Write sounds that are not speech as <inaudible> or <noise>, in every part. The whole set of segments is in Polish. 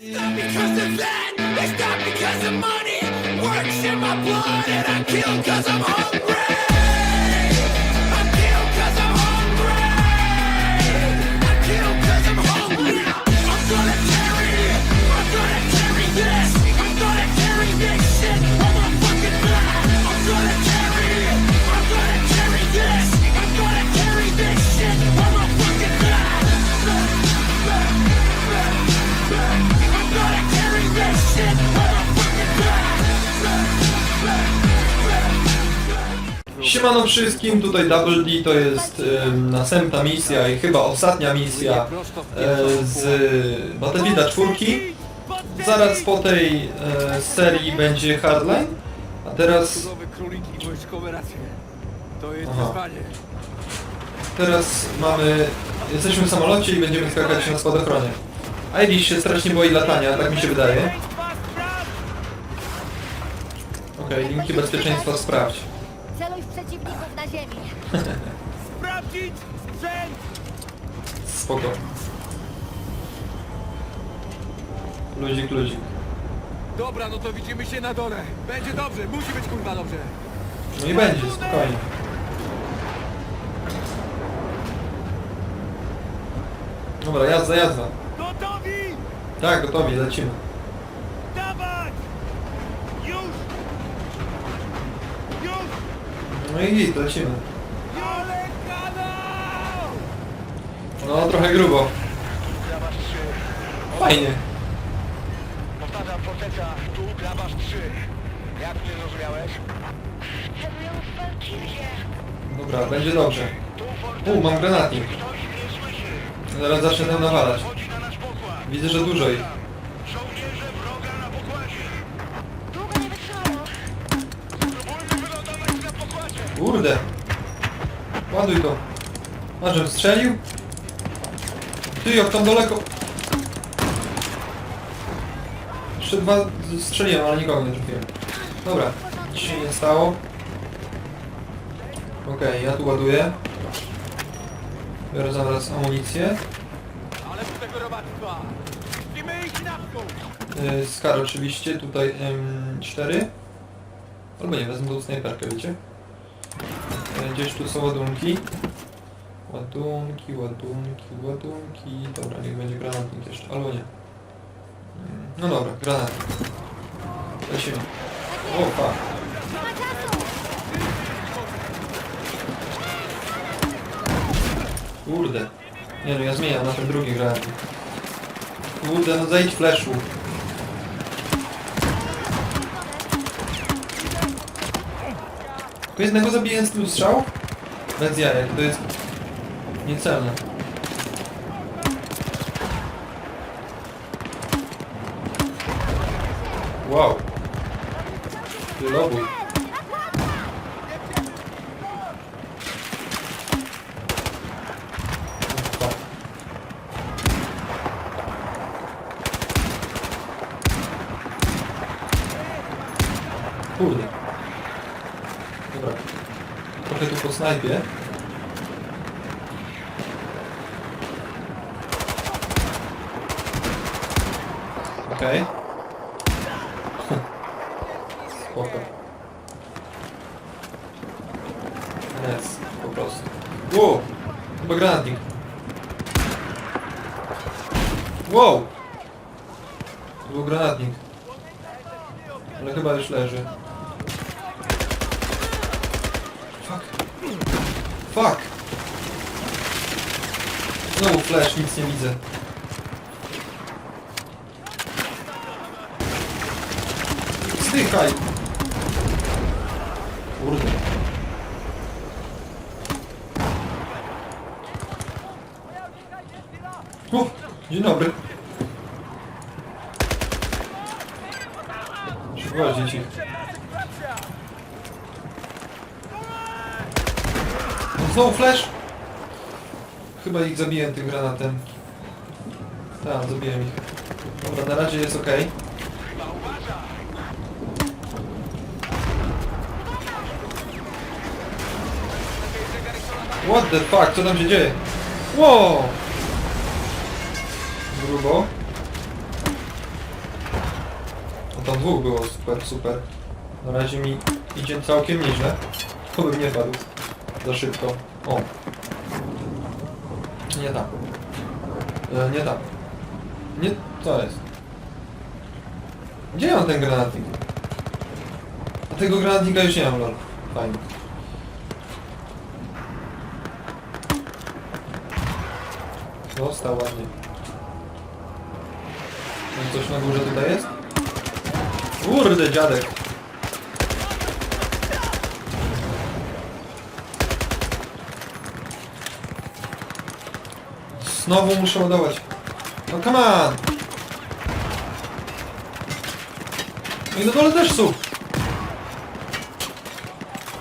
not because of that, it's not because of money. Works in my blood and I kill cause I'm hungry. Siemano wszystkim, tutaj Double D to jest em, następna misja i chyba ostatnia misja e, z Battlefielda 4. Zaraz po tej e, serii będzie Hardline, a teraz, Aha. teraz mamy, jesteśmy w samolocie i będziemy skakać na spadochronie. Irish się strasznie boi latania, tak mi się wydaje. Okej, linki bezpieczeństwa sprawdź. Przeciwników na ziemi. Sprawdzić sprzęt! Spoko. Ludzik, ludzik. Dobra, no to widzimy się na dole. Będzie dobrze, musi być kurwa dobrze. No i będzie, spokojnie. Dobra, jazda, jazda. Gotowi! Tak, gotowi, lecimy. Dawać! Już! Już! No i git, lecimy. No, trochę grubo. Grabasz 3. Fajnie. Powtarzam, forteca, tu grabasz 3. Jak mnie zrozumiałeś? Celują w Walkirię. Dobra, będzie dobrze. Tu forteca. U, mam granatnik. Ktoś mnie słyszy. Zaraz zacznę tam nawalać. Chodzi na nasz pokład. Widzę, że dużo ich. Kurde. Ładuj to. A, żebym strzelił? Ty, jak tam daleko. Jeszcze dwa strzeliłem, ale nikogo nie trafiłem. Dobra, nic się nie stało. Okej, ja tu ładuję. Biorę zaraz amunicję. Yy, Skar oczywiście, tutaj M4. Albo nie, wezmę tą snajperkę, wiecie? Gdzieś tu są ładunki. Ładunki, ładunki, ładunki. Dobra, niech będzie granatnik jeszcze, albo nie. Mm, No dobra, granatnik. Lecimy. O, fuck. Kurde. Nie no, ja zmieniam na ten drugi granatnik. Kurde, no zejdź flashu. Tylko jednego zabiję z tylu strzał? Bez jajek, to jest niecelne. Wow. Wylobój. Fuck. Kurde. Dobra. Trochę tu po snajpie. Okej. <laughs> Spoko. Jest, po prostu. Wow! Chyba granatnik. Wow! To był granatnik. Ale chyba już leży. Fuck! Znowu flash, nic nie widzę. Zdychaj! Kurde. O, dzień dobry. Szkoda dzieci. Znowu flash? Chyba ich zabiłem tym granatem. Tak, zabiłem ich. Dobra, na razie jest ok. What the fuck, co tam się dzieje? Wow! Grubo. Tam dwóch było super, super. Na razie mi idzie całkiem nieźle. To bym nie padł. Za szybko. O. Nie tam. E, nie tam. Nie, co jest? Gdzie ja mam ten granatnik? A tego granatnika już nie mam, lol. Fajnie. Dostał ładnie. Coś na górze tutaj jest? Kurde, dziadek. Znowu muszę ładować. No come on! I na dole też są.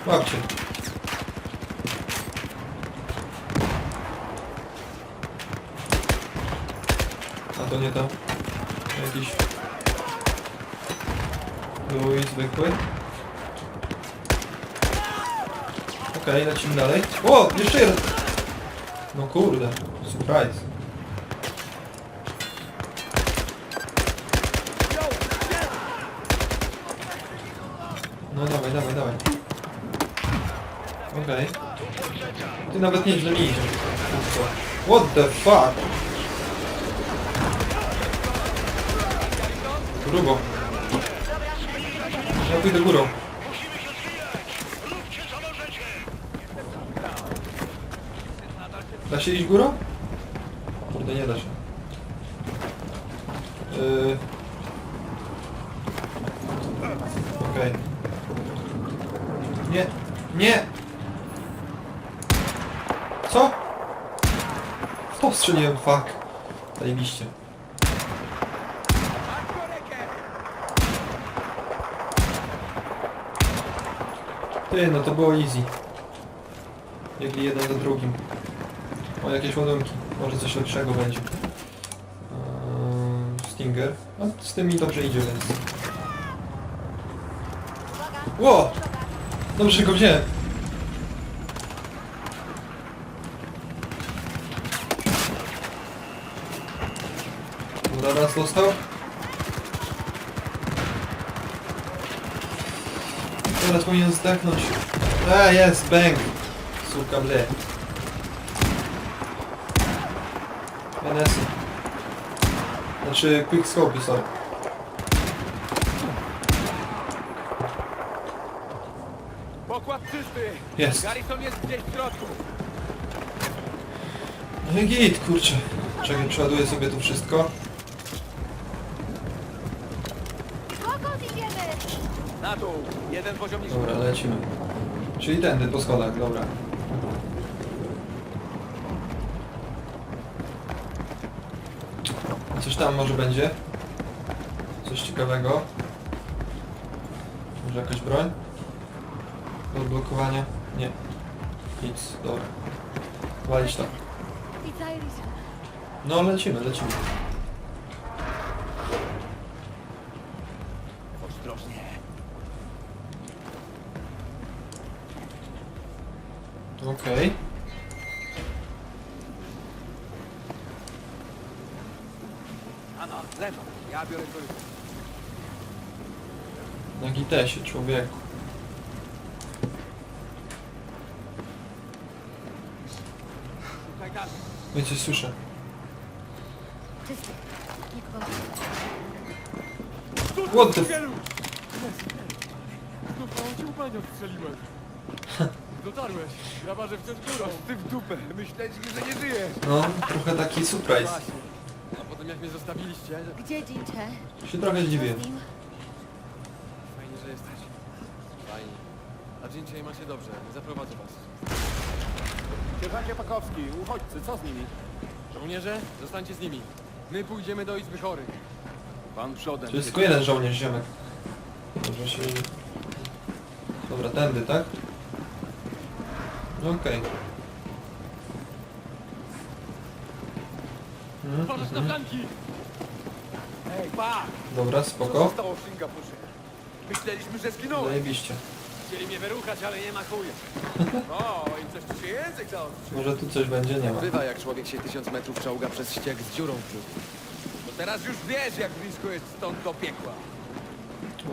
Łapcie. A to nie to. Jakiś... Luj zwykły. Okej, lecimy dalej. O! Jeszcze jeden! No kurde, surprise. No dawaj, dawaj, dawaj. Okej. Ty nawet nieźle mi idzie. Kurczę. What the fuck? Grubo. Ja pójdę górą. Da się iść górą? Kurde, nie da się. Yy... Okej. Nie, nie! Co? Co strzeliłem, fuck. Zajebiście. Ty, no to było easy. Biegli jeden za drugim. O, jakieś ładunki. Może coś lepszego będzie. Eee, Stinger. A z tym mi dobrze idzie, więc... Ło! Dobrze, go wziąłem. Dobra, raz dostał. Teraz powinien zdechnąć. A, jest, bang! Suka, ble. NS. Znaczy, quick scope, sorry. Pokład czysty! Jest. Garrison jest gdzieś w środku! No i git, kurczę. Czekaj, przeładuję sobie tu wszystko. Dokąd idziemy? Na dół! Jeden poziom niżej. Dobra, lecimy. Czyli tędy, po schodach, dobra. Coś tam może będzie? Coś ciekawego? Może jakaś broń? Do odblokowania? Nie. Nic, dobra. Walić tam. No lecimy, lecimy. Ostrożnie. Okej. Ano, Ja biorę korytarz. Na gitesie, człowieku. Szukaj dalej. No coś słyszę. Czysty. Nikogo. What the f... Znów ci upanią strzeliłem. Dotarłeś. Grabarze wciąż górą. Ty w dupę. Myśleliśmy, że nie żyjesz. No, trochę taki surprise. Właśnie. Potem jak mnie zostawiliście, Gdzie Jincze? Się trochę zdziwiłem. Co z nim? fajnie, że jesteś. Fajnie. A Jincie ma się dobrze. Zaprowadzę was. Sierżancie Pakowski, uchodźcy, co z nimi? Żołnierze, zostańcie z nimi. My pójdziemy do Izby Chorych. Pan przodem. To jest tylko jeden żołnierz, ziomek. Może się... Dobra, tędy, tak? No Okej. Mhm, Możesz na flanki! Ej, pa! Dobra, Co spoko. Myśleliśmy, że zginąłem. Zajebiście. Chcieli mnie wyruchać, ale nie ma chuja. <laughs> O, i coś tu się język zaostrzył. Może tu coś będzie? Nie ma. Bywa, jak człowiek się tysiąc metrów czołga przez ściek z dziurą w brzuchu. To teraz już wiesz, jak blisko jest stąd do piekła.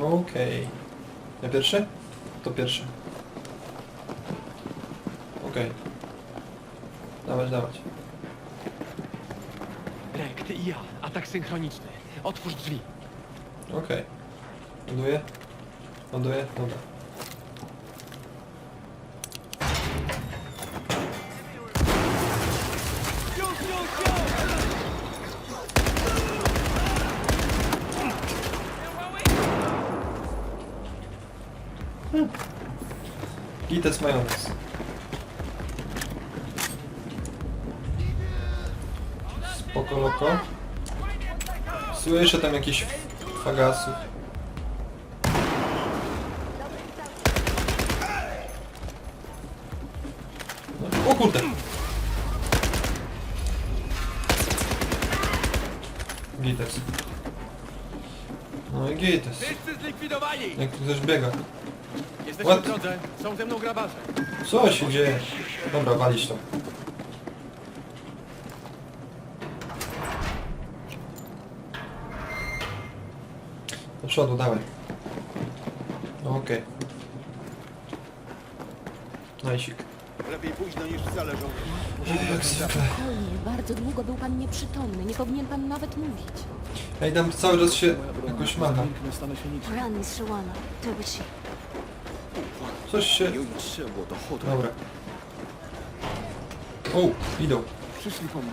Okej. Ja pierwszy? To pierwszy. Okej. Dawać, dawać. Ty i ja. Atak synchroniczny. Otwórz drzwi. Okej. Ładuję. Ładuję. Dobra. Hmm. Gites majonez. Loko. Słyszę tam jakieś fagasów. No, o kurde! Gites. No i gites. Wszyscy zlikwidowani! Jak tu też biega. Jesteśmy What? w drodze. Są ze mną grabarze. Co się dzieje? Dobra, walić to. Przodu, dawaj. No okej. Najsik. Lepiej późno niż wcale żołnierz. Jak zwykle. Spokojnie, bardzo długo był pan nieprzytomny. Nie powinien pan nawet mówić. Ej, tam cały czas się jakoś maga. Rany Szyłana, to ci. Coś się... Dobra. O, idą. Przyszli po mnie.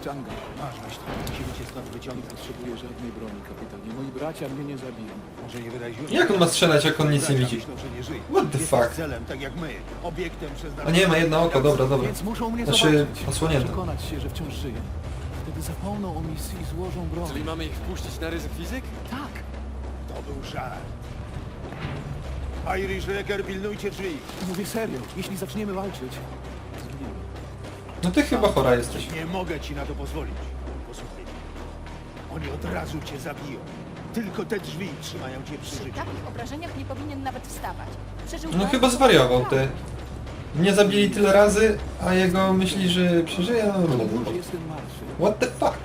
Z Changa. Masz myśl. Musimy cię stąd wyciągnąć. Potrzebuję żadnej broni, kapitanie. Moi bracia mnie nie zabiją. Może nie wydać już. Jak on ma strzelać, jak on nic nie widzi? What the fuck? celem, tak jak my. Obiektem A nie, ma jedno oko, dobra, dobra. Więc muszą mnie Znaczy, zobaczyć. osłonięte. Przekonać się, że wciąż żyję. Wtedy zapomną o misji i złożą broń. Czyli mamy ich wpuścić na ryzyk fizyk? Tak. To był żart. Irish Wrecker, pilnujcie drzwi. Mówię serio. Jeśli zaczniemy walczyć. No ty chyba chora jesteś. Nie mogę ci na to pozwolić. Posłuchaj. Oni od razu cię zabiją. Tylko te drzwi trzymają cię przy Przy życiu. takich obrażeniach nie powinien nawet wstawać. Przeżył No bardzo chyba zwariował, ty. Nie zabili tyle razy, a jego myśli, że przeżyje. No, jestem martwy. What the fuck?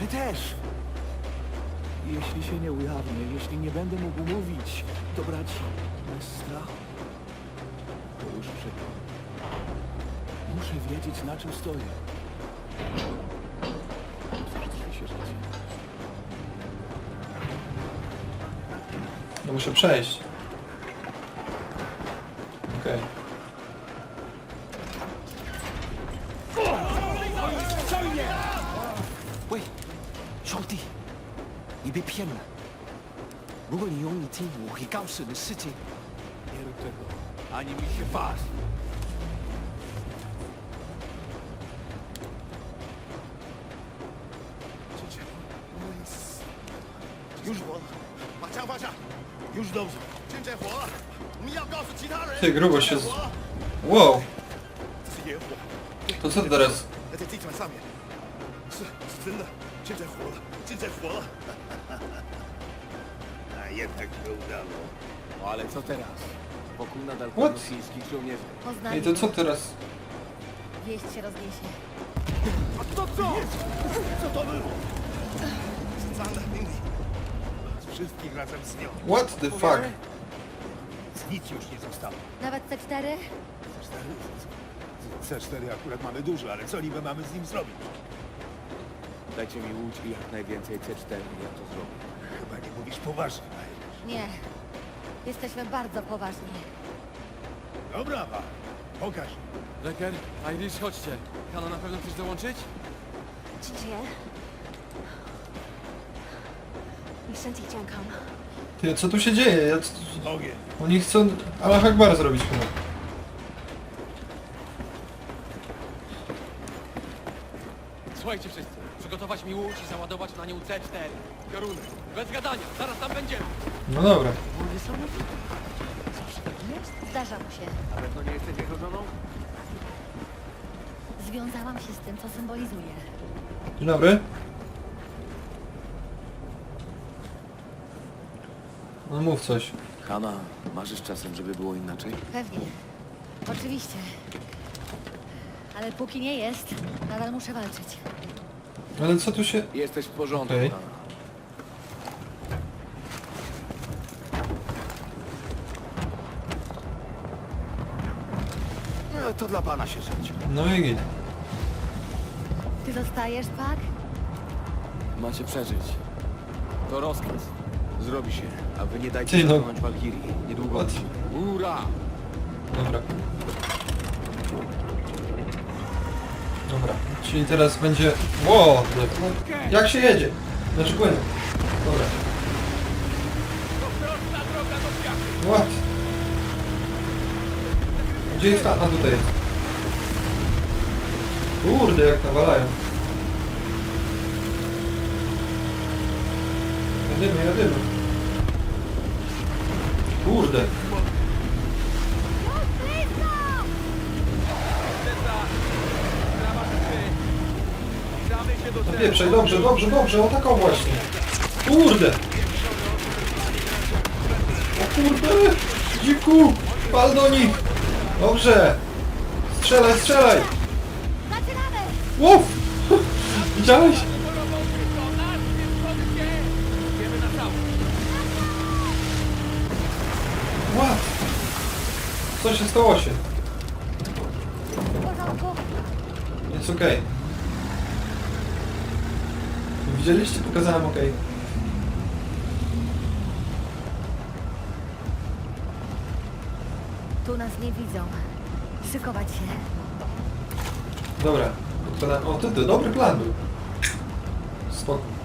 Wy też. Jeśli się nie ujawnię, jeśli nie będę mógł mówić do braci bez strachu, to już przegrałem. Muszę wiedzieć, na czym stoję. Otwórz się życie. No muszę przejść. Okej. 喂，兄弟，你被骗了。如果你永远听，我会告诉你事情。 Nie rób tego. Ani mi się pas. Ty grubo się z... Wow! To co teraz? A jednak się udało. Ale co teraz? Wokół nadal What? pełno żołnierzy. Poznali to co teraz? wieść się rozniesie. A to co? Co to było? Z wszystkich razem z nią. What the fuck? Nic już nie zostało. Nawet C4? C4 akurat mamy dużo, ale co niby mamy z nim zrobić? Dajcie mi łódź i jak najwięcej C4, ja to zrobię. Chyba nie mówisz poważnie. Nie. Jesteśmy bardzo poważni. Dobra, pa. Pokaż. Leker, Irish, chodźcie. Hano, na pewno chcesz dołączyć? 姐姐，你身体健康吗？ Ty, co tu się dzieje? Ja... Oni chcą Allah Akbar zrobić chyba. Słuchajcie wszyscy, przygotować mi łódź i załadować na nią C4. Pioruny, bez gadania, zaraz tam będziemy. No dobra. Zdarza mu się. Na pewno nie jesteś wychodzoną? Związałam się z tym, co symbolizuje. Dzień dobry. No mów coś. Hanna, marzysz czasem, żeby było inaczej? Pewnie. Oczywiście. Ale póki nie jest, nadal muszę walczyć. Ale co tu się... Jesteś w porządku, No, to dla pana się rzeczy. No i. Ty zostajesz, Pak? Macie przeżyć. To rozkaz. Zrobi się, a wy nie dajcie Ty no. zatonąć Walkirii. Niedługo. What? Ura! Dobra. Dobra, czyli teraz będzie... Ło! Jak się jedzie? Znaczy płynie. Dobra. What? Gdzie jest ta? A tutaj jest. Kurde, jak nawalają. Jadymy, jadymy. Kurde. Zbliżamy się do celu. Pieprzej, dobrze, dobrze, dobrze, o taką właśnie. Kurde! O kurde! Dziku! Pal do nich! Dobrze! Strzelaj, strzelaj! Łup! <laughs> Widziałeś? Do roboty, to nasz, więc chodźcie. Idziemy na całość. What? Co się stało się? Jest okej. Widzieliście? Pokazałem okej. Tu nas nie widzą. Szykować się. Dobra. Odkładam. O, to, to dobry plan był. Spoko.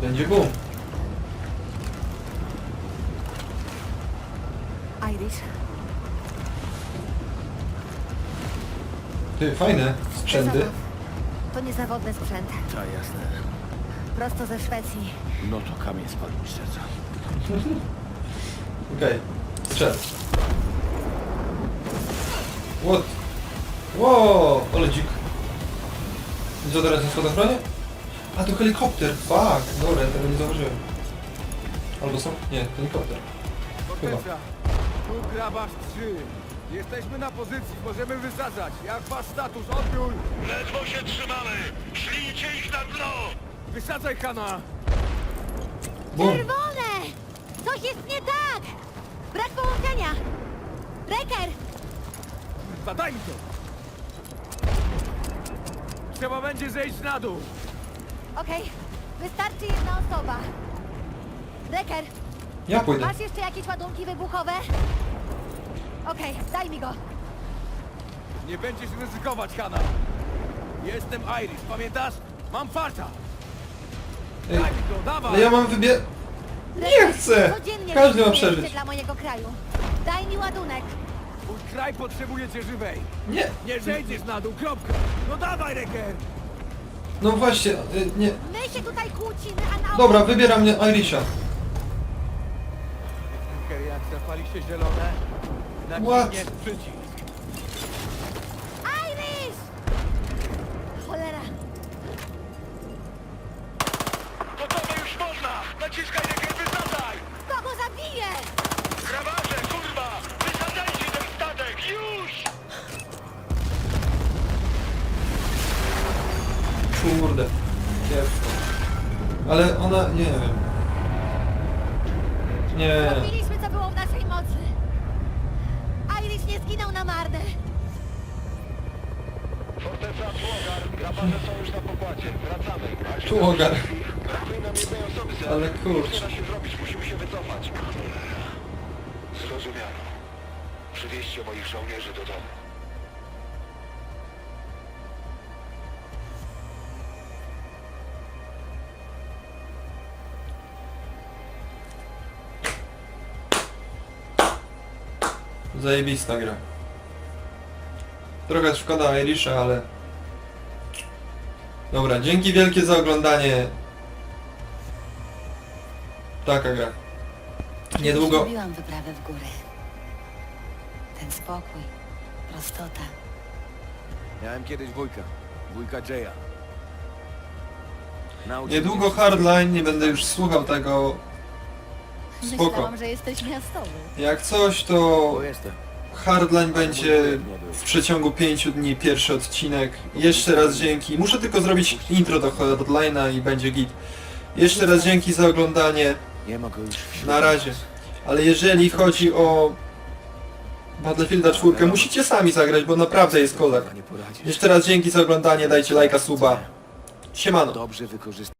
Będzie boom. Irish, Ty, fajne sprzęty. To niezawodny sprzęt. Ta jasne. Prosto ze Szwecji. No to kamień spadł mi z serca. <laughs> Okej. Strzel. What? Wow, ale dzik. I co teraz jest w spadochronie? A to helikopter, fuck. Dobra, ja tego nie zauważyłem. Albo są? Nie, helikopter. Chyba. Forteca. Tu grabarz 3. Jesteśmy na pozycji, możemy wysadzać. Jak wasz status? Odbiór! Ledwo się trzymamy! Szlijcie ich na dno! Wysadzaj! Bum. Czerwone! Coś jest nie tak! Brak połączenia! Reker! Zadaj mi to! Trzeba będzie zejść na dół. Okej, wystarczy jedna osoba. Reker, Ja pójdę. masz jeszcze jakieś ładunki wybuchowe? Okej, daj mi go. Nie będziesz ryzykować, Hana. Jestem Irish, pamiętasz? Mam farta. Ej, Daj mi to, dawaj! ale ja mam wybier... Nie chcę! Codziennie Każdy ma przeżyć. dla mojego kraju. Daj mi ładunek. Mój kraj potrzebuje cię żywej. Nie! Nie zejdziesz na dół, kropka. No dawaj, Reker! No właśnie, y, nie. My się tutaj kłócimy, a na Dobra, wybieram mnie Irisha. Reker, jak zapali się zielone, What? przycisk. Irish! Cholera. Gotowe już można! Naciskaj rekiet, wysadzaj! Kogo zabiję? Grabarze, Kurde. Kiepsko. Ale ona... nie wiem. Nie. Zrobiliśmy, co było w naszej mocy. Irish nie zginął na marne. Forteca Tłogar, grabarze są już na pokładzie. Wracamy. Tu ogar. Brakuje nam jednej osoby, sir. Ale kurczę. da się zrobić? Musimy się wycofać. Zrozumiano. Przywieźcie moich żołnierzy do domu. Zajebista gra. Trochę szkoda Irisha, ale... Dobra, dzięki wielkie za oglądanie. Taka gra. Niedługo... Lubiłam wyprawę w góry. Ten spokój, prostota. Miałem kiedyś wujka. Wujka Jaya. Niedługo Hardline, nie będę już słuchał tego. Spoko. Myślałam, że jesteś miastowy. Jak coś, to Bo jestem. Hardline będzie w przeciągu 5 dni pierwszy odcinek. Jeszcze raz dzięki. Muszę tylko zrobić intro do Hardline'a i będzie git. Jeszcze raz dzięki za oglądanie. Nie ma go już wśród Na razie. Ale jeżeli chodzi o Battlefielda 4, musicie sami zagrać, bo naprawdę jest kozak. nas. Nie poradzisz. Jeszcze raz dzięki za oglądanie, dajcie lajka, suba. Siemano. Dobrze wykorzystać.